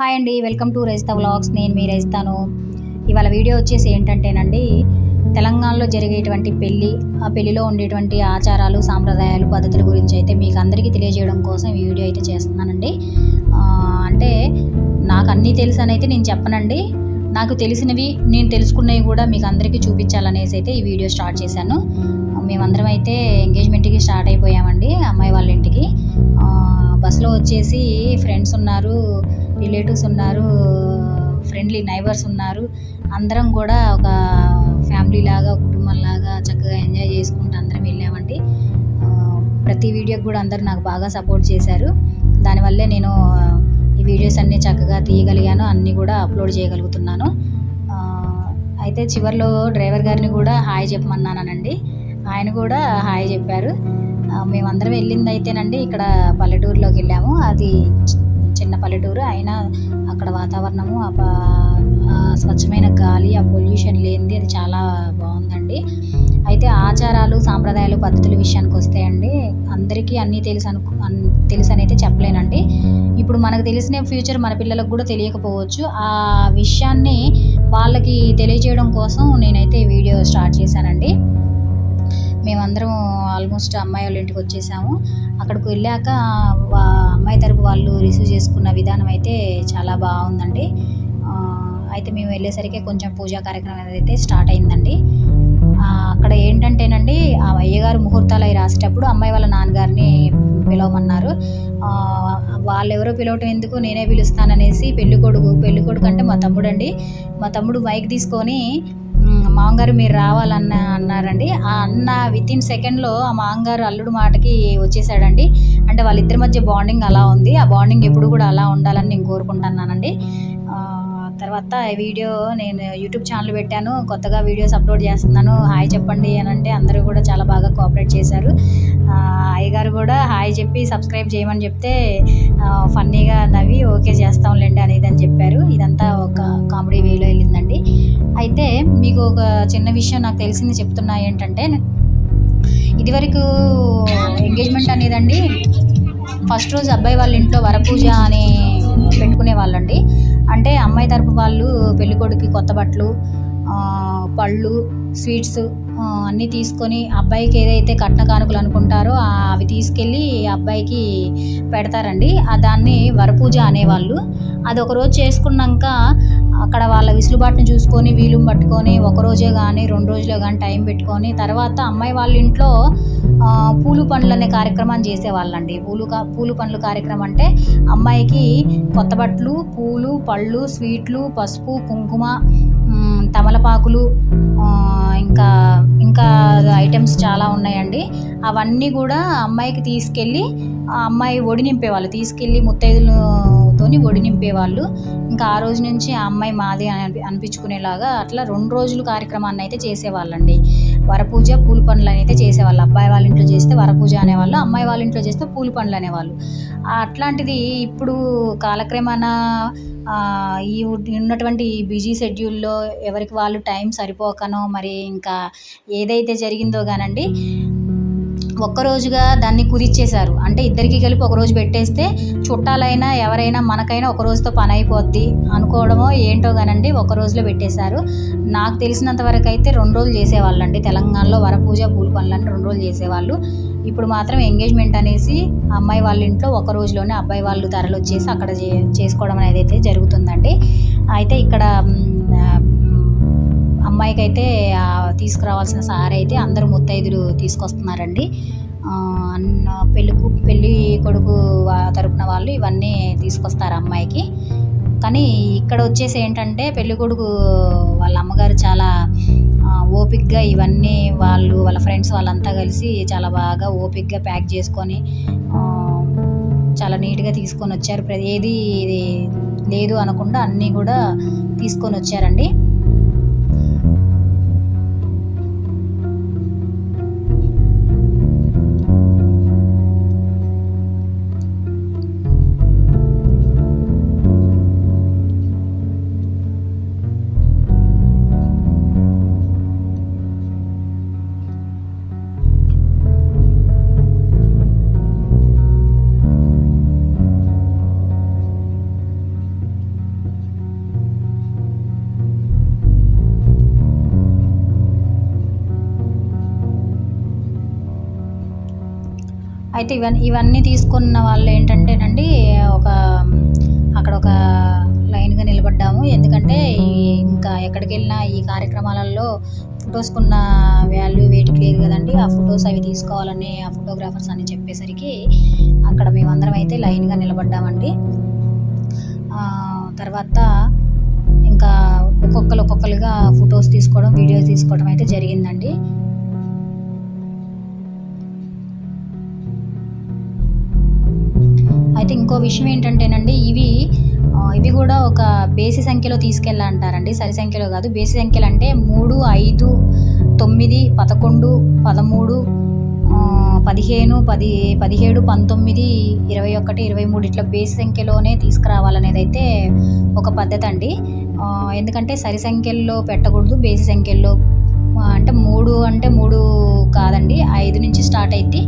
Hi అండి welcome to రైస్తా vlogs. నేను మీ రైస్తాను. ఇవాళ వీడియో వచ్చేసి ఏంటంటేనండి తెలంగాణలో జరిగేటువంటి పెళ్ళి ఆ పెళ్ళిలో ఉండేటువంటి ఆచారాలు సాంప్రదాయాలు పద్ధతుల గురించి అయితే మీకు అందరికీ తెలియజేయడం కోసం ఈ వీడియో అయితే చేస్తున్నానండి. అంటే నాకు అన్నీ తెలుసు అని అయితే నేను చెప్పనండి. నాకు తెలిసినవి నేను తెలుసుకున్నవి కూడా మీకు అందరికీ చూపించాలనేసి అయితే ఈ వీడియో స్టార్ట్ చేశాను. మేమందరం అయితే ఎంగేజ్మెంట్కి స్టార్ట్ అయిపోయామండి అమ్మాయి వాళ్ళ ఇంటికి. బస్సులో వచ్చేసి ఫ్రెండ్స్ ఉన్నారు. రిలేటివ్స్ ఉన్నారు ఫ్రెండ్లీ నైబర్స్ ఉన్నారు. అందరం కూడా ఒక ఫ్యామిలీ లాగా కుటుంబం లాగా చక్కగా ఎంజాయ్ చేసుకుంటూ అందరం వెళ్ళామండి. ప్రతి వీడియోకి కూడా అందరూ నాకు బాగా సపోర్ట్ చేశారు. దానివల్లే నేను ఈ వీడియోస్ అన్నీ చక్కగా తీయగలిగాను అన్నీ కూడా అప్లోడ్ చేయగలుగుతున్నాను. అయితే చివరిలో డ్రైవర్ గారిని కూడా హాయ్ చెప్పమన్నానండి. ఆయన కూడా హాయ్ చెప్పారు. మేమందరం వెళ్ళింది అయితేనండి ఇక్కడ పల్లెటూరులోకి వెళ్ళాము. అది చిన్న పల్లెటూరు. అయినా అక్కడ వాతావరణము ఆ స్వచ్ఛమైన గాలి ఆ పొల్యూషన్ లేనిది అది చాలా బాగుందండి. అయితే ఆచారాలు సాంప్రదాయాలు పద్ధతుల విషయానికి వస్తే అండి అందరికీ అన్నీ తెలుసు అను తెలుసు అని అయితే చెప్పలేనండి. ఇప్పుడు మనకు తెలిసిన ఫ్యూచర్ మన పిల్లలకు కూడా తెలియకపోవచ్చు. ఆ విషయాన్ని వాళ్ళకి తెలియజేయడం కోసం నేనైతే వీడియో స్టార్ట్ చేశానండి. మేమందరం ఆల్మోస్ట్ అమ్మాయి వాళ్ళ ఇంటికి వచ్చేసాము. అక్కడికి వెళ్ళాక వా అమ్మాయి తరపు వాళ్ళు రిసీవ్ చేసుకున్న విధానం అయితే చాలా బాగుందండి. అయితే మేము వెళ్ళేసరికి కొంచెం పూజా కార్యక్రమం అనేది అయితే స్టార్ట్ అయిందండి అక్కడ ఏంటంటేనండి ఆ అయ్యగారు ముహూర్తాలు అవి రాసేటప్పుడు అమ్మాయి వాళ్ళ నాన్నగారిని పిలవమన్నారు. వాళ్ళు ఎవరో పిలవటం ఎందుకు నేనే పిలుస్తాననేసి పెళ్ళికొడుకు పెళ్ళికొడుకు అంటే మా తమ్ముడు అండి మా తమ్ముడు మైక్ తీసుకొని మామగారు మీరు రావాలన్న అన్నారండి. ఆ అన్న విత్ ఇన్ సెకండ్లో ఆ మామగారు అల్లుడు మాటకి వచ్చేసాడండి. అంటే వాళ్ళిద్దరి మధ్య బాండింగ్ అలా ఉంది. ఆ బాండింగ్ ఎప్పుడు కూడా అలా ఉండాలని నేను కోరుకుంటున్నానండి. తర్వాత వీడియో నేను యూట్యూబ్ ఛానల్ పెట్టాను. కొత్తగా వీడియోస్ అప్లోడ్ చేస్తున్నాను. హాయ్ చెప్పండి అని అంటే అందరూ కూడా చాలా బాగా కోఆపరేట్ చేశారు. అయ్యగారు కూడా హాయ్ చెప్పి సబ్స్క్రైబ్ చేయమని చెప్తే ఫన్నీగా నవ్వి ఓకే చేస్తాంలేండి అనేది అని చెప్పారు. ఇదంతా ఒక అయితే మీకు ఒక చిన్న విషయం నాకు తెలిసింది చెప్తున్నా ఏంటంటే ఇదివరకు ఎంగేజ్మెంట్ అనేదండి ఫస్ట్ రోజు అబ్బాయి వాళ్ళ ఇంట్లో వరపూజ అని పెట్టుకునే వాళ్ళండి. అంటే అమ్మాయి తరపు వాళ్ళు పెళ్ళికొడుకి కొత్త బట్టలు పళ్ళు స్వీట్స్ అన్నీ తీసుకొని అబ్బాయికి ఏదైతే కట్న కానుకలు అనుకుంటారో అవి తీసుకెళ్ళి అబ్బాయికి పెడతారండి. దాన్ని వరపూజ అనేవాళ్ళు. అది ఒక రోజు చేసుకున్నాక అక్కడ వాళ్ళ విసులుబాటును చూసుకొని వీలు పట్టుకొని ఒక రోజే కానీ రెండు రోజులే కానీ టైం పెట్టుకొని తర్వాత అమ్మాయి వాళ్ళ ఇంట్లో పూలు పండ్లు అనే కార్యక్రమాన్ని చేసేవాళ్ళండి. పూలు కా పూలు పండ్లు కార్యక్రమం అంటే అమ్మాయికి కొత్త బట్టలు పూలు పళ్ళు స్వీట్లు పసుపు కుంకుమ తమలపాకులు ఇంకా ఇంకా ఐటమ్స్ చాలా ఉన్నాయండి. అవన్నీ కూడా అమ్మాయికి తీసుకెళ్ళి ఆ అమ్మాయి ఒడి నింపేవాళ్ళు. తీసుకెళ్ళి ముత్తైదులు ముత్తైదులతోని ఒడి నింపేవాళ్ళు. ఇంకా ఆ రోజు నుంచి ఆ అమ్మాయి మాది అని అనిపించుకునేలాగా అట్లా రెండు రోజులు కార్యక్రమాన్ని అయితే చేసేవాళ్ళండి. వరపూజ పూల పండ్లు అయితే చేసేవాళ్ళు. అబ్బాయి వాళ్ళ ఇంట్లో చేస్తే వరపూజ అనేవాళ్ళు అమ్మాయి వాళ్ళ ఇంట్లో చేస్తే పూల పండ్లు అనేవాళ్ళు. అట్లాంటిది ఇప్పుడు కాలక్రమేణా ఈ ఉన్నటువంటి ఈ బిజీ షెడ్యూల్లో ఎవరికి వాళ్ళు టైం సరిపోకనో మరి ఇంకా ఏదైతే జరిగిందో కానండి ఒక్కరోజుగా దాన్ని కుదిచ్చేశారు. అంటే ఇద్దరికి కలిపి ఒక రోజు పెట్టేస్తే చుట్టాలైనా ఎవరైనా మనకైనా ఒక రోజుతో పని అయిపోద్ది అనుకోవడమో ఏంటో కానండి ఒక రోజులో పెట్టేశారు. నాకు తెలిసినంత వరకు అయితే రెండు రోజులు చేసేవాళ్ళండి. తెలంగాణలో వరపూజ పూల పనులు అంటే రెండు రోజులు చేసేవాళ్ళు. ఇప్పుడు మాత్రం ఎంగేజ్మెంట్ అనేసి అమ్మాయి వాళ్ళ ఇంట్లో ఒక రోజులోనే అబ్బాయి వాళ్ళు తరలి వచ్చేసి అక్కడ చే చేసుకోవడం అనేది అయితే జరుగుతుందండి. అయితే ఇక్కడ అమ్మాయికి అయితే తీసుకురావాల్సిన సారీ అయితే అందరూ ముత్తైదులు తీసుకొస్తున్నారండి. అన్న పెళ్ళికు పెళ్ళి కొడుకు తరపున వాళ్ళు ఇవన్నీ తీసుకొస్తారు అమ్మాయికి. కానీ ఇక్కడ వచ్చేసి ఏంటంటే పెళ్ళి కొడుకు వాళ్ళ అమ్మగారు చాలా ఓపిక్గా ఇవన్నీ వాళ్ళు వాళ్ళ ఫ్రెండ్స్ వాళ్ళంతా కలిసి చాలా బాగా ఓపిక్గా ప్యాక్ చేసుకొని చాలా నీట్గా తీసుకొని వచ్చారు ఏది లేదు అనకుండా అన్నీ కూడా తీసుకొని వచ్చారండి అయితే ఇవన్నీ ఇవన్నీ తీసుకున్న వాళ్ళు ఏంటంటేనండి ఒక అక్కడ ఒక లైన్గా నిలబడ్డాము. ఎందుకంటే ఇంకా ఎక్కడికి వెళ్ళినా ఈ కార్యక్రమాలలో ఫొటోస్కున్న వాల్యూ వెయిట్ లేదు కదండి. ఆ ఫొటోస్ అవి తీసుకోవాలని ఆ ఫోటోగ్రాఫర్స్ అని చెప్పేసరికి అక్కడ మేమందరం అయితే లైన్గా నిలబడ్డామండి. తర్వాత ఇంకా ఒక్కొక్కరు ఒక్కొక్కరుగా ఫొటోస్ తీసుకోవడం వీడియోస్ తీసుకోవడం అయితే జరిగిందండి. అయితే ఇంకో విషయం ఏంటంటేనండి ఇవి ఇవి కూడా ఒక బేసి సంఖ్యలో తీసుకెళ్ళంటారండి సరి సంఖ్యలో కాదు. బేసి సంఖ్యలు అంటే మూడు ఐదు తొమ్మిది పదకొండు పదమూడు పదిహేను పది పదిహేడు పంతొమ్మిది ఇరవై ఒకటి ఇరవై మూడు ఇట్లా బేసి సంఖ్యలోనే తీసుకురావాలనేది అయితే ఒక పద్ధతి అండి ఎందుకంటే సరి సంఖ్యల్లో పెట్టకూడదు బేసి సంఖ్యల్లో అంటే మూడు అంటే మూడు కాదండి. ఐదు నుంచి స్టార్ట్ అయితే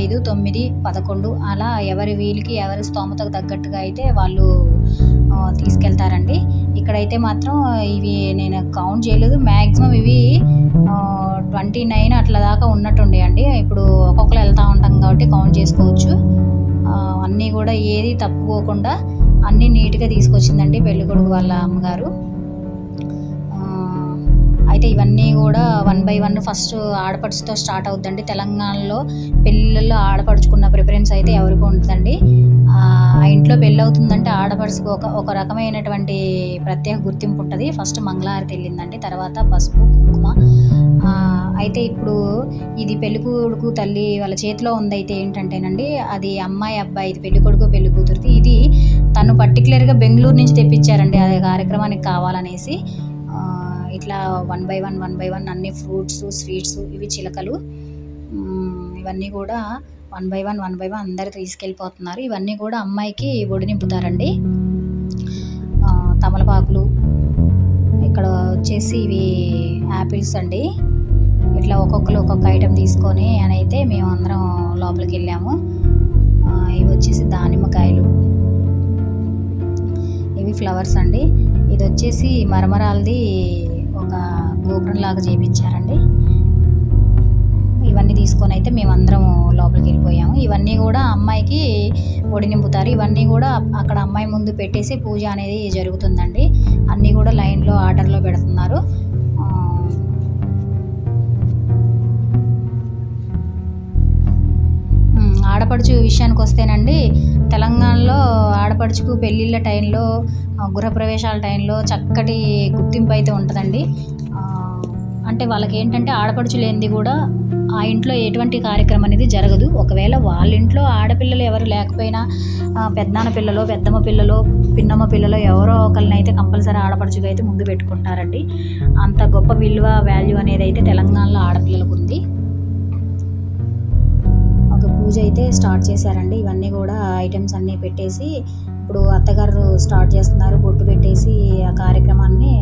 ఐదు తొమ్మిది పదకొండు అలా ఎవరి వీలుకి ఎవరి స్తోమతకు తగ్గట్టుగా అయితే వాళ్ళు తీసుకెళ్తారండి. ఇక్కడైతే మాత్రం ఇవి నేను కౌంట్ చేయలేదు. మ్యాక్సిమం ఇవి ట్వంటీ నైన్ అట్లా దాకా ఉన్నట్టుండే అండి ఇప్పుడు ఒక్కొక్కరు వెళ్తూ ఉంటాం కాబట్టి కౌంట్ చేసుకోవచ్చు. అన్నీ కూడా ఏది తప్పుకోకుండా అన్నీ నీట్గా తీసుకొచ్చిందండి పెళ్ళికొడుకు వాళ్ళ అమ్మగారు. ఇవన్నీ కూడా వన్ బై వన్ ఫస్ట్ ఆడపడుచుతో స్టార్ట్ అవుతుందండి తెలంగాణలో పెళ్ళిళ్ళలో ఆడపడుచుకున్న ప్రిఫరెన్స్ అయితే ఎవరికి ఉంటుందండి ఆ ఆ ఇంట్లో పెళ్ళి అవుతుందంటే ఆడపడుచుకు ఒక ఒక రకమైనటువంటి ప్రత్యేక గుర్తింపు ఉంటుంది. ఫస్ట్ మంగళహారతి వెళ్ళిందండి తర్వాత పసుపు కుంకుమ. అయితే ఇప్పుడు ఇది పెళ్ళికొడుకు తల్లి వాళ్ళ చేతిలో ఉందైతే ఏంటంటేనండి అది అమ్మాయి అబ్బాయి ఇది పెళ్ళికొడుకు పెళ్ళి కూతురుది ఇది తను పర్టికులర్గా బెంగళూరు నుంచి తెప్పించారండి ఆ కార్యక్రమానికి కావాలనేసి. ఆ, ఇట్లా one by one one by one అన్ని ఫ్రూట్స్ స్వీట్స్ ఇవి చిలకలు. ఇవన్నీ కూడా one by one one by one అందరు తీసుకెళ్ళిపోతున్నారు. ఇవన్నీ కూడా అమ్మాయికి ఒడి నింపుతారండి. తమలపాకులు ఇక్కడ వచ్చేసి ఇవి యాపిల్స్ అండి. ఇట్లా ఒక్కొక్కరు ఒక్కొక్క ఐటెం తీసుకొని అని అయితే మేము అందరం లోపలికి వెళ్ళాము. ఇవి వచ్చేసి దానిమ్మకాయలు. ఇవి ఫ్లవర్స్ అండి. ఇది వచ్చేసి మరమరాలది ఒక గోపురం లాగా చేపించారండి. ఇవన్నీ తీసుకొని అయితే మేమందరం లోపలికి వెళ్ళిపోయాము. ఇవన్నీ కూడా అమ్మాయికి ఒడి నింపుతారు. ఇవన్నీ కూడా అక్కడ అమ్మాయి ముందు పెట్టేసి పూజ అనేది జరుగుతుందండి. అన్నీ కూడా లైన్లో ఆర్డర్లో పెడుతున్నారు. ఆడపడుచు విషయానికి వస్తేనండి తెలంగాణలో ఆడపడుచుకు పెళ్ళిళ్ళ టైంలో గృహప్రవేశాల టైంలో చక్కటి గుర్తింపు అయితే ఉంటుందండి అంటే వాళ్ళకి ఏంటంటే ఆడపడుచు లేనిది కూడా ఆ ఇంట్లో ఎటువంటి కార్యక్రమం అనేది జరగదు. ఒకవేళ వాళ్ళ ఇంట్లో ఆడపిల్లలు ఎవరు లేకపోయినా పెద్దనాన్న పిల్లలో పెద్దమ్మ పిల్లలో పిన్నమ్మ పిల్లలో ఎవరో ఒకరిని అయితే కంపల్సరీ ఆడపడుచుగా అయితే ముందు పెట్టుకుంటారండి. అంత గొప్ప విలువ వాల్యూ అనేది అయితే తెలంగాణలో ఆడపిల్లలకు ఉంది. పూజ అయితే స్టార్ట్ చేశారండి. ఇవన్నీ కూడా ఐటమ్స్ అన్నీ పెట్టేసి ఇప్పుడు అత్తగారు స్టార్ట్ చేస్తున్నారు. బొట్టు పెట్టేసి ఆ కార్యక్రమాన్ని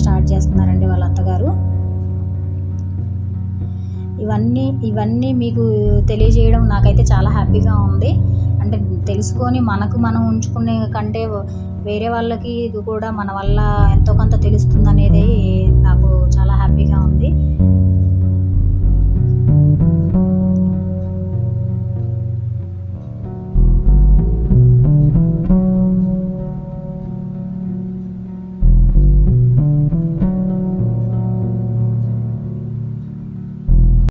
స్టార్ట్ చేస్తున్నారండి వాళ్ళ అత్తగారు. ఇవన్నీ ఇవన్నీ మీకు తెలియజేయడం నాకైతే చాలా హ్యాపీగా ఉంది. అంటే తెలుసుకొని మనకు మనం ఉంచుకునే కంటే వేరే వాళ్ళకి ఇది కూడా మన వల్ల ఎంతో కొంత తెలుస్తుంది అనేది నాకు చాలా హ్యాపీగా ఉంది.